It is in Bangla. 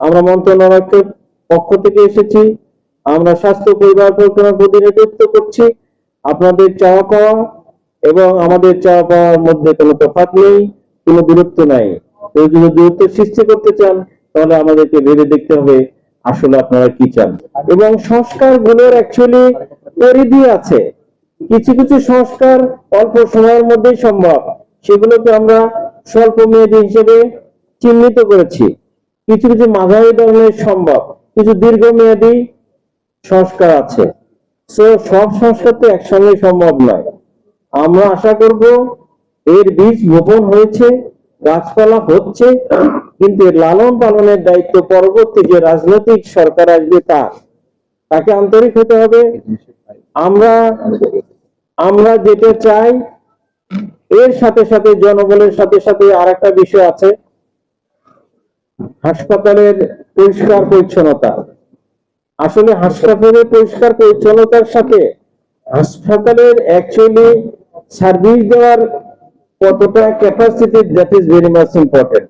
আমরা মন্ত্রণালয়ের পক্ষ থেকে এসেছি, আমরা স্বাস্থ্য পরিবার কল্পনা প্রতিনিধিত্ব করছি, আপনাদের চাওয়া পাওয়া এবং আমাদের চাওয়া পাওয়ার মধ্যে কোনো তফাৎ নেই, কোনো দূরত্ব নাই। কেউ যদি দূরত্ব সৃষ্টি করতে চান, তাহলে আমাদেরকে ভেবে দেখতে হবে আসলে আপনারা কি চান। এবং সংস্কারগুলোর অ্যাকচুয়ালি পরিধি আছে। কিছু কিছু সংস্কার অল্প সময়ের মধ্যেই সম্ভব। সেগুলোকে আমরা স্বল্প মেয়াদী হিসেবে চিহ্নিত করেছি। কিছু কিছু মাঝারি ধরনের সম্ভব, কিছু দীর্ঘমেয়াদী সংস্কার আছে। সো সব সংস্কার তো একসঙ্গে সম্ভব নয়। আমরা আশা করব এর বীজ বপন হয়েছে, গাছপালা হচ্ছে, কিন্তু লালন পালনের দায়িত্ব পরবর্তী যে রাজনৈতিক সরকার আসবে তার তাকে আন্তরিক হতে হবে। আমরা আমরা যেটা চাই, এর সাথে সাথে জনগণের সাথে সাথে আরেকটা বিষয় আছে। হাসপাতালের পরিষ্কার পরিচ্ছন্নতা। আসলে হাসপাতালের পরিষ্কার পরিচ্ছন্নতার সাথে হাসপাতালের অ্যাকচুয়ালি সার্ভিস দেওয়ার কতটা capacity that is very much important